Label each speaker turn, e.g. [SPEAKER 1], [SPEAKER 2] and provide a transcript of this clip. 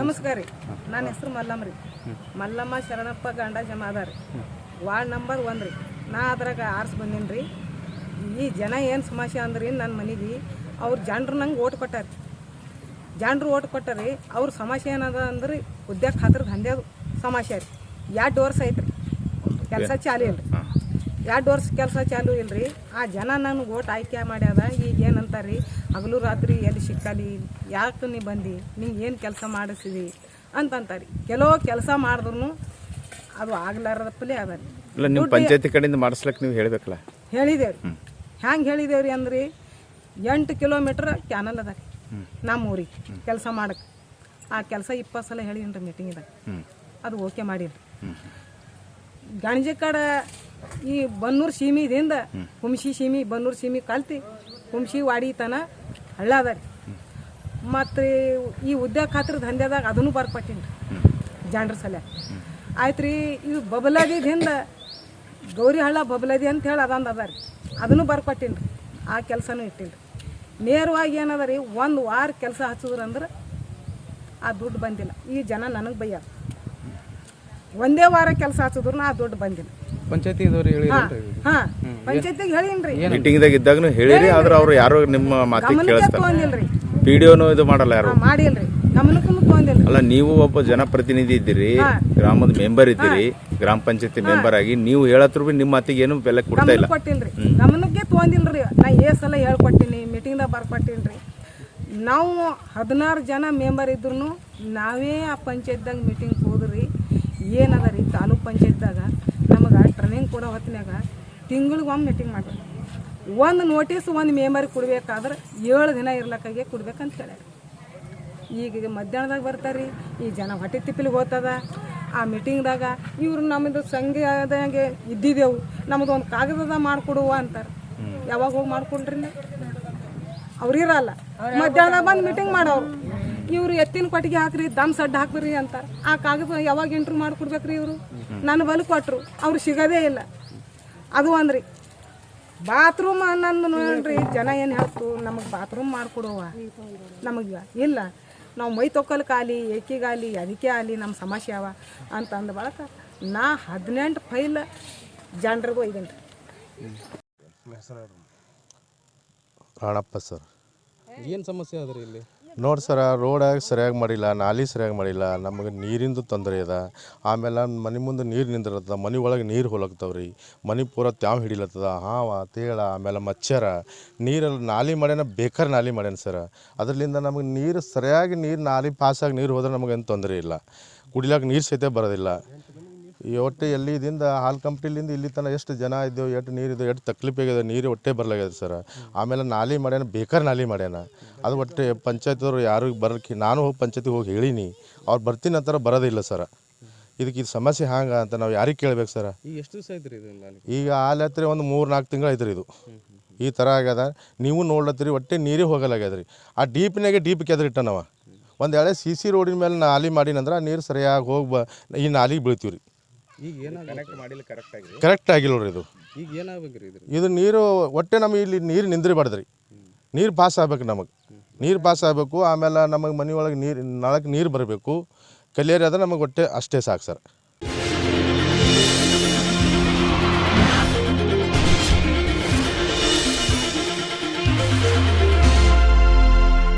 [SPEAKER 1] ನಮಸ್ಕಾರ ರೀ. ನನ್ನ ಹೆಸರು ಮಲ್ಲಮ್ಮ ರೀ. ಮಲ್ಲಮ್ಮ ಶರಣಪ್ಪ ಗಂಡ ಜಮಾದಾರ್ ವಾರ್ಡ್ ನಂಬರ್ ಒನ್ ರೀ. ನಾ ಅದ್ರಾಗ ಆರ್ಸ್ ಬಂದೀನಿ ರೀ. ಈ ಜನ ಏನು ಸಮಸ್ಯೆ ಅಂದ್ರಿ ನನ್ನ ಮನೆಗೆ ಅವ್ರು ಜನರು ನಂಗೆ ಓಟ್ ಕೊಟ್ಟಾರ. ಜನರು ಓಟ್ ಕೊಟ್ಟಾರಿ ಅವ್ರ ಸಮಸ್ಯೆ ಏನದ ಅಂದ್ರೆ ಉದ್ಯೋಗ ಖಾತ್ರದ ಹಂದೇದು ಸಮಸ್ಯೆ ರೀ ಎರಡು ವರ್ಷ ಐತ್ರಿ. ಕೆಲಸ ಚಾಲು ಇಲ್ಲ ರೀ ಎರಡು ವರ್ಷ ಕೆಲಸ ಚಾಲು ಇಲ್ರಿ. ಆ ಜನ ನನಗೆ ಓಟ್ ಆಯ್ಕೆ ಮಾಡ್ಯಾದ. ಈಗ ಏನಂತಾರೆ ರೀ ಹಗಲು ರಾತ್ರಿ ಎಲ್ಲಿ ಸಿಕ್ಕಲಿ? ಯಾಕೆ ನೀ ಬಂದು? ನಿಂಗೆ ಏನು ಕೆಲಸ ಮಾಡಿಸಿದಿ? ಅಂತಂತಾರೆ ಕೆಲವು ಕೆಲಸ ಮಾಡಿದ್ರು ಅದು ಆಗ್ಲಾರದಪ್ಪಲೇ ಪಲೆ ಅದ ರೀ.
[SPEAKER 2] ಇಲ್ಲ ನಿಮ್ಮ ಪಂಚಾಯತಿ ಕಡೆಯಿಂದ ಮಾಡಿಸ್ಲಕ್ಕೆ ನೀವು ಹೇಳಬೇಕಲ್ಲ?
[SPEAKER 1] ಹೇಳಿದೇವ್ರಿ. ಹ್ಯಾಂಗೆ ಹೇಳಿದೇವ್ರಿ ಅಂದ್ರಿ? ಎಂಟು ಕಿಲೋಮೀಟ್ರ್ ಕ್ಯಾನಲ್ ಅದ ರೀ. ನಮ್ಮ ಊರಿಗೆ ಕೆಲಸ ಮಾಡಕ್ಕೆ ಆ ಕೆಲಸ ಇಪ್ಪತ್ತು ಸಲ ಹೇಳಿನಿ ರೀ ಮೀಟಿಂಗಿದಾಗ ಅದು ಓಕೆ ಮಾಡಿರಿ. ಗಣಜಿ ಕಾಡ ಈ ಬನ್ನೂರು ಸೀಮಿದಿಂದ ಹುಮ್ಸಿ ಸೀಮಿ, ಬನ್ನೂರು ಸೀಮಿ ಕಲ್ತಿ ಹುಮ್ಸಿ ವಾಡಿ ತನ ಹಳ್ಳ ಅದ ರೀ ಮತ್ತು ಈ ಉದ್ಯೋಗ ಖಾತ್ರ ದಂಧೆದಾಗ ಅದನ್ನು ಬರ್ಕೊಟ್ಟಿನಿ ರೀ ಜಾಂಡ್ರ ಸಲ ಆಯ್ತು ರೀ ಇದು ಬಬಲದಿದಿಂದ ಗೌರಿ ಹಳ್ಳ ಬಬಲದಿ ಅಂತ ಹೇಳಿ ಅದೊಂದು ಅದ ರೀ. ಅದನ್ನು ಬರ್ಕೊಟ್ಟಿನಿ ರೀ ಆ ಕೆಲಸನೂ ಇಟ್ಟಿಲ್ಲ ನೇರವಾಗಿ ಏನದ ರೀ, ಒಂದು ವಾರ ಕೆಲಸ ಹಚ್ಚಿದ್ರಂದ್ರೆ ಆ ದುಡ್ಡು ಬಂದಿಲ್ಲ. ಈ ಜನ ನನಗೆ ಬೈಯಾರ. ಒಂದೇ ವಾರ ಕೆಲಸ ಹಚ್ಚಿದ್ರು ಆ ದುಡ್ಡು ಬಂದಿಲ್ಲ.
[SPEAKER 3] ಪಂಚಾಯತಿದವ್ರು ಹೇಳಿ
[SPEAKER 1] ಹಾಂ ಪಂಚಾಯತಿಗೆ ಹೇಳಿನ್ರಿ.
[SPEAKER 2] ಮೀಟಿಂಗ್ದಾಗ ಇದ್ದಾಗನು ಹೇಳಿರಿ ಆದ್ರೆ ಅವ್ರು ಯಾರು ನಿಮ್ಮ ಮಾತಿಗೆ
[SPEAKER 1] ಗಮನಕ್ಕೆ
[SPEAKER 2] ಕೇಳಿಸ್ತಾರೆ.
[SPEAKER 1] ತೊಗೊಂದಿಲ್ರಿ
[SPEAKER 2] ಪಿ ಡಿ ಒನು ಇದು ಮಾಡಲ್ಲ ಯಾರು?
[SPEAKER 1] ಹಾಂ ಮಾಡಿಲ್ರಿ. ಗಮನಕ್ಕೂ ತೊಗೊಂದಿಲ್ರಿ
[SPEAKER 2] ಅಲ್ಲ ನೀವು ಒಬ್ಬ ಜನಪ್ರತಿನಿಧಿ ಇದ್ದೀರಿ ಗ್ರಾಮದ ಮೆಂಬರ್ ಇದ್ದೀರಿ ಗ್ರಾಮ ಪಂಚಾಯತಿ ಮೆಂಬರ್ ಆಗಿ ನೀವು ಹೇಳತ್ರು ಬಿ ನಿಮ್ಮ ಮಾತಿಗೆ ಏನು ಬೆಲೆ ಕೊಡ್ತಾ ಇಲ್ಲ.
[SPEAKER 1] ಗಮನಕ್ಕೆ ಕೊಟ್ಟಿಲ್ರಿ ಗಮನಕ್ಕೆ ತೊಗೊಂದಿಲ್ರಿ ನಾ ಏ ಸಲ ಹೇಳ್ಕೊಟ್ಟಿನಿ ಮೀಟಿಂಗ್ದಾಗ ಬರ್ಕೊಟ್ಟಿನ್ರಿ. ನಾವು ಹದಿನಾರು ಜನ ಮೆಂಬರ್ ಇದ್ರು ನಾವೇ ಆ ಪಂಚಾಯತ್ದಾಗ ಮೀಟಿಂಗ್ ಹೋದ್ರಿ. ಏನದ ರೀ ತಾಲೂಕ್ ಪಂಚಾಯತ್ದಾಗ, ನಮಗೆ ಟ್ರೈನಿಂಗ್ ಕೊಡೋ ಹೊತ್ತಿನಾಗ ತಿಂಗಳಿಗೆ ಒಮ್ಮೆ ಮೀಟಿಂಗ್ ಮಾಡಬೇಕು ಒಂದು ನೋಟಿಸ್ ಒಂದು ಮೆಂಬರಿಗೆ ಕೊಡ್ಬೇಕಾದ್ರೆ ಏಳು ದಿನ ಇರ್ಲಕ್ಕಾಗೆ ಕೊಡ್ಬೇಕಂತ ಹೇಳ್ಯಾರ. ಈಗ ಮಧ್ಯಾಹ್ನದಾಗ ಬರ್ತಾರೆ, ಈ ಜನ ಹೊಟ್ಟೆ ತಿಪ್ಪಲಿಗೆ ಹೋಗ್ತದ. ಆ ಮೀಟಿಂಗ್ದಾಗ ಇವರು ನಮ್ಮದು ಸಂಘದಾಗೆ ಇದ್ದಿದ್ದೆವು. ನಮ್ಮದು ಒಂದು ಕಾಗದದ ಮಾಡಿಕೊಡುವ ಅಂತಾರೆ. ಯಾವಾಗ ಹೋಗಿ ಮಾಡಿಕೊಡ್ರಿ ಅವ್ರು ಇರಲ್ಲ. ಮಧ್ಯಾಹ್ನದಾಗ ಬಂದು ಮೀಟಿಂಗ್ ಮಾಡೋರು ಇವ್ರು ಎತ್ತಿನ ಕೊಟ್ಟಿಗೆ ಹಾಕ್ರಿ ದಮ್ ಸಡ್ಡ ಹಾಕ್ರಿ ಅಂತ. ಆ ಕಾಗದ ಯಾವಾಗ ಎಂಟ್ರಿ ಮಾಡಿಕೊಡ್ಬೇಕ್ರಿ ಇವರು? ನನ್ನ ಬಲ್ ಕೊಟ್ಟರು ಅವ್ರು ಸಿಗೋದೇ ಇಲ್ಲ. ಅದು ಅಂದ್ರಿ ಬಾತ್ರೂಮ್ ಅನ್ನೋದು ನೋಡ್ರಿ ಜನ ಏನು ಹೇಳ್ತು ನಮಗೆ ಬಾತ್ರೂಮ್ ಮಾಡಿಕೊಡುವ. ನಮಗೆ ಇಲ್ಲ. ನಾವು ಮೈ ತೊಕ್ಕಲ್ಕಾಲಿ ಏಕಿಗಾಲಿ ಅದಕ್ಕೆ ಆಲಿ ನಮ್ಮ ಸಮಸ್ಯೆ ಅವ ಅಂತ ಅಂದ ಬಳಕ ನಾ ಹದಿನೆಂಟು ಫೈಲ್ ಜನರಿಗೂ ಒಯ್ದೇನೆ
[SPEAKER 4] ರಾಣಪ್ಪ ಸರ್.
[SPEAKER 3] ಏನು ಸಮಸ್ಯೆ ಅದ್ರಿ ಇಲ್ಲಿ?
[SPEAKER 4] ನೋಡಿ ಸರ, ರೋಡಾಗಿ ಸರಿಯಾಗಿ ಮಾಡಿಲ್ಲ, ನಾಲಿ ಸರಿಯಾಗಿ ಮಾಡಿಲ್ಲ, ನಮಗೆ ನೀರಿಂದು ತೊಂದರೆ ಅದ. ಆಮೇಲೆ ಮನೆ ಮುಂದೆ ನೀರು ನಿಂದಿರತ್ತದ, ಮನೆ ಒಳಗೆ ನೀರು ಹೊಲಕ್ತಾವ ಮನೆ ಪೂರ ತ್ಯಾವ್ ಹಿಡಿಲತ್ತದ. ಹಾವ, ತೇಳ, ಆಮೇಲೆ ಮಚ್ಚರ. ನೀರಲ್ಲಿ ನಾಲಿ ಮಾಡ್ಯಾನ, ಬೇಕಾರೆ ನಾಲಿ ಮಾಡ್ಯಾನ ಸರ. ಅದರಿಂದ ನಮಗೆ ನೀರು ಸರಿಯಾಗಿ ನೀರು ನಾಲಿ ಪಾಸಾಗಿ ನೀರು ಹೋದ್ರೆ ನಮಗೇನು ತೊಂದರೆ ಇಲ್ಲ. ಕುಡಿಲಾಕ ನೀರು ಸಹಿತ ಬರೋದಿಲ್ಲ. ಈ ಒಟ್ಟು ಎಲ್ಲಿದಿಂದ ಹಾಲು ಕಂಪ್ನಿಲಿಂದ ಇಲ್ಲಿ ತನಕ ಎಷ್ಟು ಜನ ಇದ್ದೇವೆ ಎಷ್ಟು ನೀರು ಇದೆ ಎಷ್ಟು ತಕ್ಲೀಫ್ ಆಗಿದೆ ನೀರು ಹೊಟ್ಟೆ ಬರಲಾಗ್ಯದ ಸರ್. ಆಮೇಲೆ ನಾಲಿ ಮಾಡ್ಯಾನ ಬೇಕಾರೆ ನಾಲಿ ಮಾಡ್ಯಾನ. ಅದು ಒಟ್ಟೆ ಪಂಚಾಯತ್ದವ್ರು ಯಾರು ಬರೋಕ್ಕೆ ನಾನು ಹೋಗಿ ಪಂಚಾಯತಿಗೆ ಹೋಗಿ ಹೇಳೀನಿ. ಅವ್ರು ಬರ್ತೀನಿ ಅಂತಾರೆ ಬರೋದಿಲ್ಲ ಸರ್. ಇದಕ್ಕೆ ಇದು ಸಮಸ್ಯೆ ಹ್ಯಾಂಗ ಅಂತ ನಾವು ಯಾರಿಗೆ ಕೇಳ್ಬೇಕು ಸರ್?
[SPEAKER 3] ಈಗ ಎಷ್ಟು ದಿವಸ ಐತ್ರಿ ಇದು
[SPEAKER 4] ಈಗ ಹಾಲು ಹತ್ತಿರ ಒಂದು ಮೂರು ನಾಲ್ಕು ತಿಂಗಳು ಐತ್ರಿ ಇದು. ಈ ಥರ ಆಗ್ಯದ. ನೀವು ನೋಡ್ಲತ್ತೀರಿ ಒಟ್ಟೆ ನೀರೇ ಹೋಗಲಾಗ್ಯದ್ರಿ. ಆ ಡೀಪ್ನಾಗೆ ಡೀಪ್ ಕೆದ್ರ ನಾವು ಒಂದು ಎಳೆ ಸಿ ಸಿ ರೋಡಿನ ಮೇಲೆ ನಾಲಿ ಮಾಡಿನಂದ್ರೆ ಆ ನೀರು ಸರಿಯಾಗಿ ಹೋಗಿ ಬ ಈ ನಾಲಿಗೆ ಬೀಳ್ತೀವಿ ರೀ
[SPEAKER 3] ಈಗ ಏನಾಗ
[SPEAKER 4] ಕರೆಕ್ಟ್ ಆಗಿಲ್ಲ ರೀ ಇದು.
[SPEAKER 3] ಈಗ ಏನಾಗ್ಬೇಕ್ರಿ ಇದ್ರಿ
[SPEAKER 4] ಇದು ನೀರು ಒಟ್ಟೆ ನಮಗೆ ಇಲ್ಲಿ ನೀರು ನಿಂದ್ರಿಬಾರ್ದ್ರಿ ನೀರು ಪಾಸ್ ಆಗ್ಬೇಕು ನಮಗೆ. ನೀರು ಪಾಸ್ ಆಗಬೇಕು ಆಮೇಲೆ ನಮಗೆ ಮನೆ ಒಳಗೆ ನೀರು ನಳಕ್ಕೆ ನೀರು ಬರಬೇಕು. ಕಲಿಯರಿ ಅದ ನಮಗೆ ಒಟ್ಟೆ ಅಷ್ಟೇ ಸಾಕು ಸರ್.